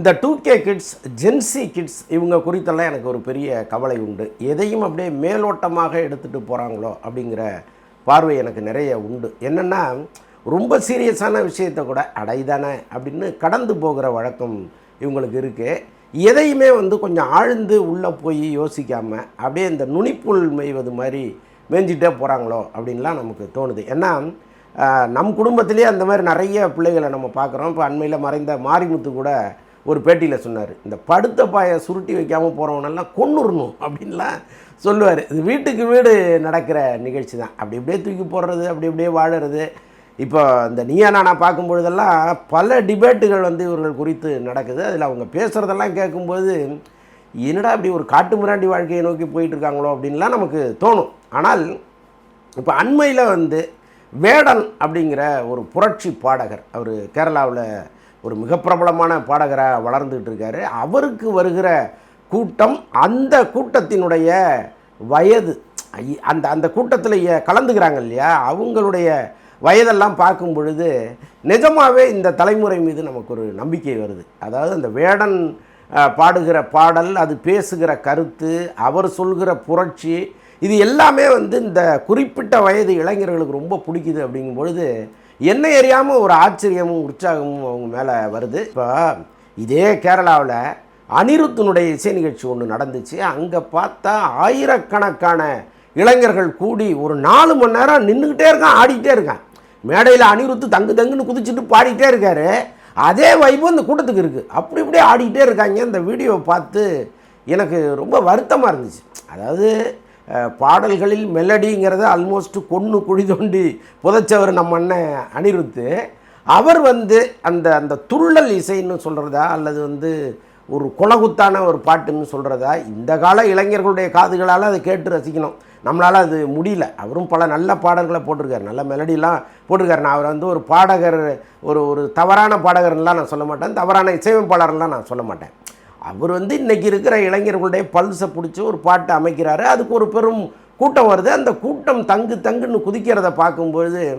இந்த two K kids Gen Z kids இவங்க குறித்தெல்லாம் எனக்கு ஒரு பெரிய கவலை உண்டு. எதையும் அப்படியே மேலோட்டமாக எடுத்துகிட்டு போகிறாங்களோ அப்படிங்கிற பார்வை எனக்கு நிறைய உண்டு. என்னென்னா ரொம்ப சீரியஸான விஷயத்தை கூட அடைதானே அப்படின்னு கடந்து போகிற வழக்கம் இவங்களுக்கு இருக்குது எதையுமே வந்து கொஞ்சம் ஆழ்ந்து உள்ளே போய் யோசிக்காமல் அப்படியே இந்த நுனிப்புல் மெய்வது மாதிரி மேய்ஞ்சிட்டே போகிறாங்களோ அப்படின்லாம் நமக்கு தோணுது. ஏன்னா நம் குடும்பத்திலேயே அந்த மாதிரி நிறைய பிள்ளைகளை நம்ம பார்க்குறோம். இப்போ அண்மையில் மறைந்த மாரிமுத்து கூட ஒரு பேட்டியில் சொன்னார் இந்த படுத்த பாயை சுருட்டி வைக்காமல் போகிறவனெல்லாம் கொண்டுடணும் அப்படின்லாம் சொல்லுவார். இது வீட்டுக்கு வீடு நடக்கிற நிகழ்ச்சி தான். அப்படி இப்படியே தூக்கி போடுறது அப்படி இப்படியே வாழறது. இப்போ இந்த நீயா நானா பார்க்கும் பொழுதெல்லாம் பல டிபேட்டுகள் வந்து இவர்கள் குறித்து நடக்குது. அதில் அவங்க பேசுகிறதெல்லாம் கேட்கும்போது என்னடா இப்படி ஒரு காட்டு மிராண்டி வாழ்க்கையை நோக்கி போயிட்டுருக்காங்களோ அப்படின்லாம் நமக்கு தோணும். ஆனால் இப்போ அண்மையில் வந்து வேடன் அப்படிங்கிற ஒரு புரட்சி பாடகர் அவர் கேரளாவில் ஒரு மிக பிரபலமான பாடகராக வளர்ந்துக்கிட்டு இருக்காரு. அவருக்கு வருகிற கூட்டம் அந்த கூட்டத்தினுடைய வயது அந்த அந்த கூட்டத்தில் கலந்துக்கிறாங்க இல்லையா? அவங்களுடைய வயதெல்லாம் பார்க்கும் பொழுது நிஜமாகவே இந்த தலைமுறை மீது நமக்கு ஒரு நம்பிக்கை வருது. அதாவது அந்த வேடன் பாடுகிற பாடல் அது பேசுகிற கருத்து அவர் சொல்கிற புரட்சி இது எல்லாமே வந்து இந்த குறிப்பிட்ட வயது இளைஞர்களுக்கு ரொம்ப பிடிக்குது அப்படிங்கும் பொழுது என்ன எரியாமல் ஒரு ஆச்சரியமும் உற்சாகமும் அவங்க மேலே வருது. இப்போ இதே கேரளாவில் அனிருத்தினுடைய இசை நிகழ்ச்சி ஒன்று நடந்துச்சு. அங்கே பார்த்தா ஆயிரக்கணக்கான இளைஞர்கள் கூடி ஒரு நாலு மணி நேரம் நின்றுக்கிட்டே இருக்கான் ஆடிக்கிட்டே இருக்கான். மேடையில் அனிருத்து தங்கு தங்குன்னு குதிச்சுட்டு பாடிக்கிட்டே இருக்காரு. அதே வைப்பு இந்த கூட்டத்துக்கு இருக்குது அப்படி இப்படியே ஆடிக்கிட்டே இருக்காங்க. இந்த வீடியோவை பார்த்து எனக்கு ரொம்ப வருத்தமாக இருந்துச்சு. அதாவது பாடல்களில் மெலடிங்கிறத ஆல்மோஸ்ட் கொன்று குழி தோண்டி புதைச்சவர் நம்ம அண்ணன் அனிருத்து. அவர் வந்து அந்த அந்த துள்ளல் இசைன்னு சொல்கிறதா அல்லது வந்து ஒரு குலகுத்தான ஒரு பாட்டுன்னு சொல்கிறதா இந்த கால இளைஞர்களுடைய காதுகளால் அதை கேட்டு ரசிக்கணும். நம்மளால் அது முடியல. அவரும் பல நல்ல பாடல்களை போட்டிருக்காரு. நல்ல மெலடிலாம் போட்டிருக்காரு. நான் அவர் வந்து ஒரு பாடகர் ஒரு ஒரு தவறான பாடகர்லாம் நான் சொல்ல மாட்டேன். தவறான இசையமைப்பாளர்லாம் நான் சொல்ல மாட்டேன். அவர் வந்து இன்றைக்கி இருக்கிற இளைஞர்களுடைய பல்ஸை பிடிச்சி ஒரு பாட்டை அமைக்கிறாரு. அதுக்கு ஒரு பெரும் கூட்டம் வருது. அந்த கூட்டம் தங்கு தங்குன்னு குதிக்கிறத பார்க்கும்பொழுது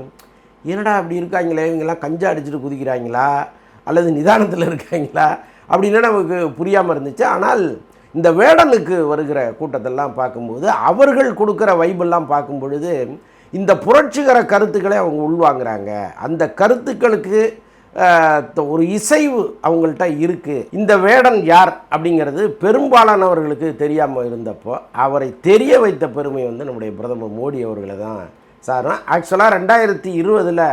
என்னடா அப்படி இருக்காங்களே? இவங்கெல்லாம் கஞ்சா அடிச்சுட்டு குதிக்கிறாங்களா? அல்லது நிதானத்தில் இருக்காங்களா? அப்படின்னு நமக்கு புரியாமல் இருந்துச்சு. ஆனால் இந்த வேடனுக்கு வருகிற கூட்டத்தெல்லாம் பார்க்கும்போது அவர்கள் கொடுக்குற வைபெல்லாம் பார்க்கும் பொழுது இந்த புரட்சிகர கருத்துக்களை அவங்க உள்வாங்குறாங்க. அந்த கருத்துக்களுக்கு ஒரு இசைவு அவங்கள்ட்ட இருக்குது இந்த வேடன் யார் அப்படிங்கிறது பெரும்பாலானவர்களுக்கு தெரியாமல் இருந்தப்போ அவரை தெரிய வைத்த பெருமை வந்து நம்முடைய பிரதமர் மோடி அவர்களை தான். சாரும் ஆக்சுவலாக ரெண்டாயிரத்தி இருபதில்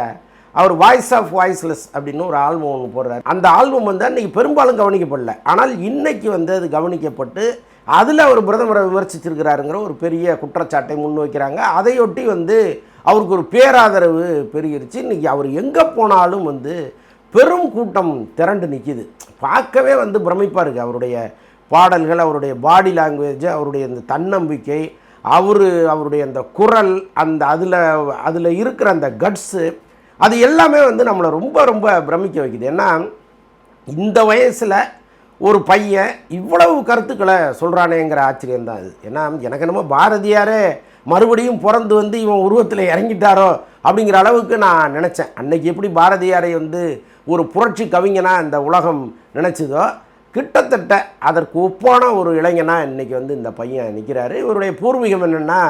அவர் வாய்ஸ் ஆஃப் வாய்ஸ்லெஸ் அப்படின்னு ஒரு ஆல்பம் ஒன்று போடுறாரு. அந்த ஆல்பம் வந்து அன்றைக்கி பெரும்பாலும் கவனிக்கப்படல. ஆனால் இன்றைக்கி வந்து அது கவனிக்கப்பட்டு அதில் அவர் பிரதமரை விமர்சிச்சிருக்கிறாருங்கிற ஒரு பெரிய குற்றச்சாட்டை முன்வைக்கிறாங்க. அதையொட்டி வந்து அவருக்கு ஒரு பேராதரவு பெருகிருச்சு. இன்றைக்கி அவர் எங்கே போனாலும் வந்து பெரும் கூட்டம் திரண்டு நிற்கிது பார்க்கவே வந்து பிரமிப்பாக இருக்குது அவருடைய பாடல்கள் அவருடைய பாடி லாங்குவேஜ் அவருடைய இந்த தன்னம்பிக்கை அவர் அவருடைய அந்த குரல் அந்த அதில் அதில் இருக்கிற அந்த கட்ஸு அது எல்லாமே வந்து நம்மளை ரொம்ப ரொம்ப பிரமிக்க வைக்குது. ஏன்னா இந்த வயசில் ஒரு பையன் இவ்வளவு கருத்துக்களை சொல்கிறானேங்கிற ஆச்சரியம் தான் அது. ஏன்னா எனக்கு என்னமோ பாரதியாரே மறுபடியும் பிறந்து வந்து இவன் உருவத்தில் இறங்கிட்டாரோ அப்படிங்கிற அளவுக்கு நான் நினச்சேன். அன்னைக்கு எப்படி பாரதியாரை வந்து ஒரு புரட்சி கவிஞனாக இந்த உலகம் நினச்சதோ கிட்டத்தட்ட அதற்கு ஒப்பான ஒரு இளைஞனாக இன்றைக்கி வந்து இந்த பையன் நிற்கிறாரு இவருடைய பூர்வீகம் என்னென்னா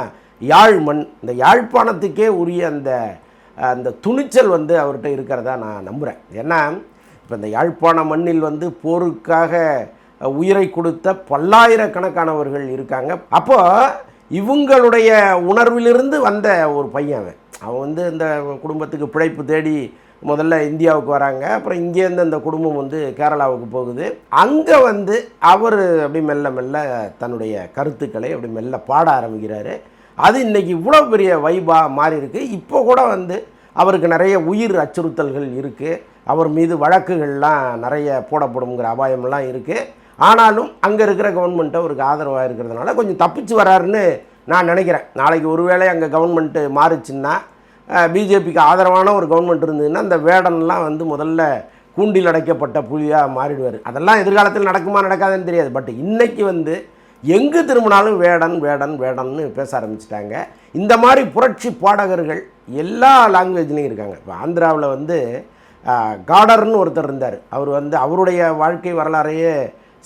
யாழ் மண் இந்த யாழ்ப்பாணத்துக்கே உரிய அந்த அந்த துணிச்சல் வந்து அவர்கிட்ட இருக்கிறதா நான் நம்புகிறேன் ஏன்னா இப்போ இந்த யாழ்ப்பாண மண்ணில் வந்து போருக்காக உயிரை கொடுத்த பல்லாயிரக்கணக்கானவர்கள் இருக்காங்க. அப்போது இவங்களுடைய உணர்விலிருந்து வந்த ஒரு பையன் அவன். அவன் வந்து இந்த குடும்பத்துக்கு பிழைப்பு தேடி முதல்ல இந்தியாவுக்கு வராங்க. அப்புறம் இங்கேருந்து அந்த குடும்பம் வந்து கேரளாவுக்கு போகுது. அங்கே வந்து அவர் அப்படி மெல்ல மெல்ல தன்னுடைய கருத்துக்களை அப்படி மெல்ல பாட ஆரம்பிக்கிறாரு. அது இன்னைக்கு இவ்வளோ பெரிய வைபாக மாறி இருக்குது இப்போ கூட வந்து அவருக்கு நிறைய உயிர் அச்சுறுத்தல்கள் இருக்குது அவர் மீது வழக்குகள்லாம் நிறைய போடப்படுங்கிற அபாயம்லாம் இருக்குது ஆனாலும் அங்கே இருக்கிற கவர்மெண்ட்டை அவருக்கு ஆதரவாக இருக்கிறதுனால கொஞ்சம் தப்பிச்சு வராருன்னு நான் நினைக்கிறேன். நாளைக்கு ஒருவேளை அங்கே கவர்மெண்ட்டு மாறுச்சுன்னா பிஜேபிக்கு ஆதரவான ஒரு கவர்மெண்ட் இருந்ததுன்னா அந்த வேடன்லாம் வந்து முதல்ல கூண்டில் அடைக்கப்பட்ட புலியாக மாறிடுவார். அதெல்லாம் எதிர்காலத்தில் நடக்குமா நடக்காதுன்னு தெரியாது. பட் இன்றைக்கி வந்து எங்கு திரும்பினாலும் வேடன் வேடன் வேடன்னு பேச ஆரம்பிச்சிட்டாங்க. இந்த மாதிரி புரட்சி பாடகர்கள் எல்லா லாங்குவேஜ்லேயும் இருக்காங்க. இப்போ ஆந்திராவில் வந்து காடர்னு ஒருத்தர் இருந்தார். அவர் வந்து அவருடைய வாழ்க்கை வரலாறையே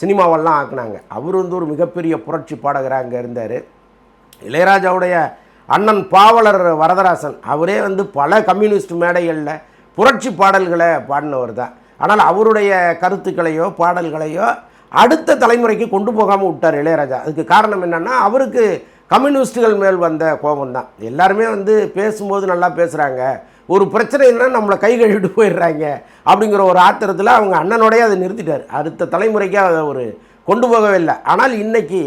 சினிமாவெல்லாம் ஆக்குனாங்க. அவர் வந்து ஒரு மிகப்பெரிய புரட்சி பாடகராக அங்கே இருந்தார். இளையராஜாவுடைய அண்ணன் பாவலர் வரதராசன் அவரே வந்து பல கம்யூனிஸ்ட் மேடைகளில் புரட்சி பாடல்களை பாடினவர் தான். ஆனால் அவருடைய கருத்துக்களையோ பாடல்களையோ அடுத்த தலைமுறைக்கு கொண்டு போகாமல் விட்டார் இளையராஜா. அதுக்கு காரணம் என்னென்னா அவருக்கு கம்யூனிஸ்ட்டுகள் மேல் வந்த கோபம் தான் எல்லாருமே வந்து பேசும்போது நல்லா பேசுகிறாங்க ஒரு பிரச்சனைன்னா நம்மளை கை கழுவிட்டு போயிடுறாங்க அப்படிங்கிற ஒரு ஆத்திரத்தில் அவங்க அண்ணனோடய அதை நிறுத்திட்டார். அடுத்த தலைமுறைக்கு அதை ஒரு கொண்டு போகவே இல்லை. ஆனால் இன்றைக்கி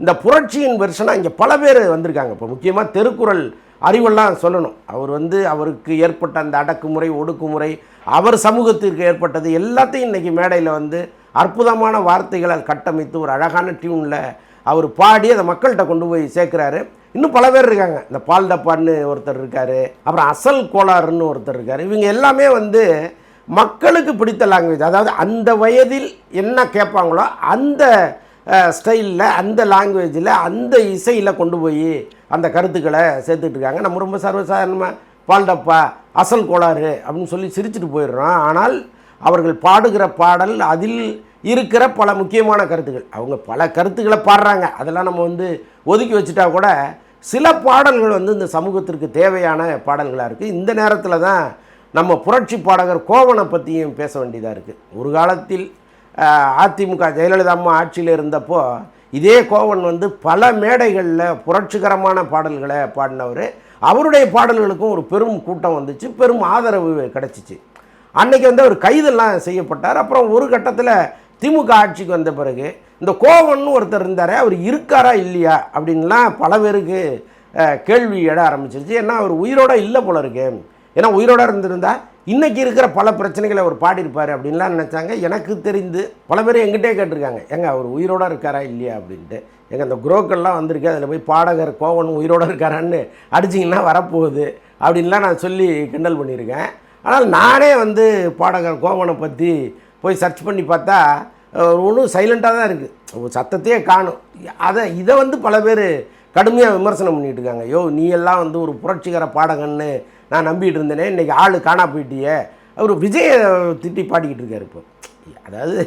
இந்த புரட்சியின் வெர்ஷனாக இங்கே பல பேர் வந்திருக்காங்க. இப்போ முக்கியமாக திருக்குறள் அறிவெல்லாம் சொல்லணும். அவர் வந்து அவருக்கு ஏற்பட்ட அந்த அடக்குமுறை ஒடுக்குமுறை அவர் சமூகத்திற்கு ஏற்பட்டது எல்லாத்தையும் இன்றைக்கி மேடையில் வந்து அற்புதமான வார்த்தைகளை கட்டமைத்து ஒரு அழகான டியூனில் அவர் பாடி அதை மக்கள்கிட்ட கொண்டு போய் சேர்க்குறாரு. இன்னும் பல பேர் இருக்காங்க. இந்த பால் டப்பான்னு ஒருத்தர் இருக்கார் அப்புறம் அசல் கோளாறுன்னு ஒருத்தர் இருக்கார். இவங்க எல்லாமே வந்து மக்களுக்கு பிடித்த லாங்குவேஜ் அதாவது அந்த வயதில் என்ன கேட்பாங்களோ அந்த ஸ்டைலில் அந்த லாங்குவேஜில் அந்த இசையில் கொண்டு போய் அந்த கருத்துக்களை சேர்த்துட்டு இருக்காங்க. நம்ம ரொம்ப சர்வசாதாரணமாக பால்டப்பா அசல் கோளாறு அப்படின்னு சொல்லி சிரிச்சுட்டு போயிடுறோம். ஆனால் அவர்கள் பாடுகிற பாடல் அதில் இருக்கிற பல முக்கியமான கருத்துக்கள். அவங்க பல கருத்துக்களை பாடுறாங்க. அதெல்லாம் நம்ம வந்து ஒதுக்கி வச்சுட்டா கூட சில பாடல்கள் வந்து இந்த சமூகத்திற்கு தேவையான பாடல்களாக இருக்குது இந்த நேரத்தில் தான் நம்ம புரட்சி பாடகர் கோவனை பற்றியும் பேச வேண்டியதாக இருக்குது ஒரு காலத்தில் அதிமுக ஜெயலலிதா அம்மா ஆட்சியில் இருந்தப்போ இதே கோவன் வந்து பல மேடைகளில் புரட்சிகரமான பாடல்களை பாடினவர். அவருடைய பாடல்களுக்கும் ஒரு பெரும் கூட்டம் வந்துச்சு. பெரும் ஆதரவு கிடச்சிச்சு. அன்னைக்கு வந்து அவர் கைதெல்லாம் செய்யப்பட்டார். அப்புறம் ஒரு கட்டத்தில் திமுக ஆட்சிக்கு வந்த பிறகு இந்த கோவன்னு ஒருத்தர் இருந்தார் அவர் இருக்காரா இல்லையா அப்படின்லாம் பல பேருக்கு கேள்வி எட ஆரம்பிச்சிருச்சு. ஏன்னா அவர் உயிரோட இல்லை போல இருக்கு. ஏன்னா உயிரோட இருந்திருந்தா இன்றைக்கி இருக்கிற பல பிரச்சனைகளை அவர் பாடியிருப்பார் அப்படின்லாம் நினச்சாங்க. எனக்கு தெரிந்து பல பேர் எங்கிட்டே கேட்டிருக்காங்க. ஏங்க அவர் உயிரோட இருக்காரா இல்லையா அப்படின்ட்டு. எங்க அந்த குரோக்கள்லாம் வந்திருக்கு. அதில் போய் பாடகர் கோவன் உயிரோட இருக்காரான்னு அடிச்சிங்கன்னா வரப்போகுது அப்படின்லாம் நான் சொல்லி கிண்டல் பண்ணியிருக்கேன். ஆனால் நானே வந்து பாடகர் கோவனை பற்றி போய் சர்ச் பண்ணி பார்த்தா ஒன்றும் சைலண்ட்டாக தான் இருக்குது சத்தத்தையே காணும். அதை இதை வந்து பல பேர் கடுமையாக விமர்சனம் பண்ணிட்டு இருக்காங்க. யோ நீ எல்லாம் வந்து ஒரு புரட்சிகர பாடகன்னு நான் நம்பிட்டு இருந்தேனே இன்றைக்கி ஆள் காணா போயிட்டியே. அவர் விஜயை திட்டி பாடிக்கிட்டு இருக்கார் இப்போ. அதாவது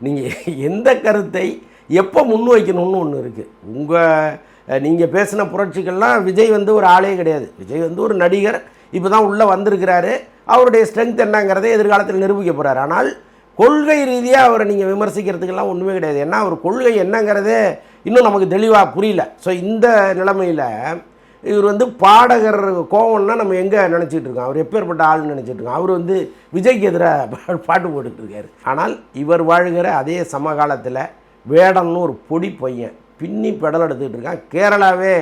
நீங்கள் எந்த கருத்தை எப்போ முன்வைக்கணும்னு ஒன்று இருக்குது உங்கள் நீங்கள் பேசின புரட்சிகள்லாம் விஜய் வந்து ஒரு ஆளே கிடையாது. விஜய் வந்து ஒரு நடிகர் இப்போ தான் உள்ளே வந்திருக்கிறாரு. அவருடைய ஸ்ட்ரென்த் என்னங்கிறத எதிர்காலத்தில் நிரூபிக்க போகிறார் ஆனால் கொள்கை ரீதியாக அவரை நீங்கள் விமர்சிக்கிறதுக்கெல்லாம் ஒன்றுமே கிடையாது. ஏன்னா அவர் கொள்கை என்னங்கிறதே இன்னும் நமக்கு தெளிவாக புரியல. ஸோ இந்த நிலைமையில் இவர் வந்து பாடகர் கோவம்னா நம்ம எங்கே நினச்சிட்டு இருக்கோம்? அவர் எப்பேற்பட்ட ஆள்னு நினச்சிட்டு இருக்கோம். அவர் வந்து விஜய்க்கு எதிராக பாட்டு போட்டுட்டு இருக்காரு. ஆனால் இவர் வாழ்கிற அதே சமகாலத்தில் வேடம்னு ஒரு பொடி பையன் பின்னி பெடல் எடுத்துக்கிட்டு இருக்கான். கேரளாவே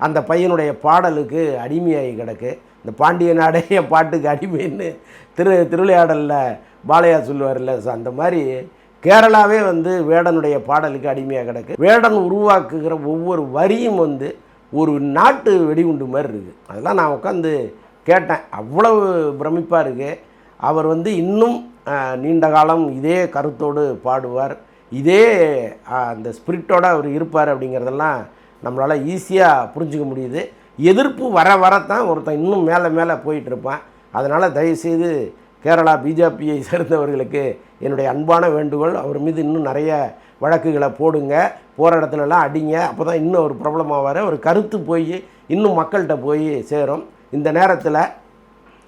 அந்த பையனுடைய பாடலுக்கு அடிமையாகி கிடக்கு. இந்த பாண்டிய நாடே என் பாட்டுக்கு அடிமைன்னு திரு திருவிளையாடலில் பாலையா சொல்லுவார்ல ஸோ அந்த மாதிரி கேரளாவே வந்து வேடனுடைய பாடலுக்கு அடிமையாக கிடக்கு. வேடன் உருவாக்குகிற ஒவ்வொரு வரியும் வந்து ஒரு நாட்டு வெடிகுண்டு மாதிரி இருக்குது அதெல்லாம் நான் உட்காந்து கேட்டேன். அவ்வளவு பிரமிப்பாக இருக்குது அவர் வந்து இன்னும் நீண்ட காலம் இதே கருத்தோடு பாடுவார். இதே அந்த ஸ்பிரிட்டோடு அவர் இருப்பார் அப்படிங்கிறதெல்லாம் நம்மளால் ஈஸியாக புரிஞ்சுக்க முடியுது. எதிர்ப்பு வர வரத்தான் ஒருத்தன் இன்னும் மேலே மேலே போயிட்டுருப்பான். அதனால் தயவுசெய்து கேரளா பிஜேபியை சேர்ந்தவர்களுக்கு என்னுடைய அன்பான வேண்டுகோள். அவர் மீது இன்னும் நிறைய வழக்குகளை போடுங்க. போகிற இடத்துலலாம் அடிங்க. அப்போ தான் இன்னும் ஒரு ப்ராப்ளம் ஒரு கருத்து போய் இன்னும் மக்கள்கிட்ட போய் சேரும். இந்த நேரத்தில்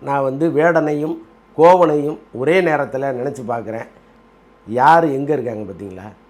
நான் வந்து வேடனையும் கோவனையும் ஒரே நேரத்தில் நினச்சி பார்க்குறேன் யார் எங்கே இருக்காங்க பார்த்தீங்களா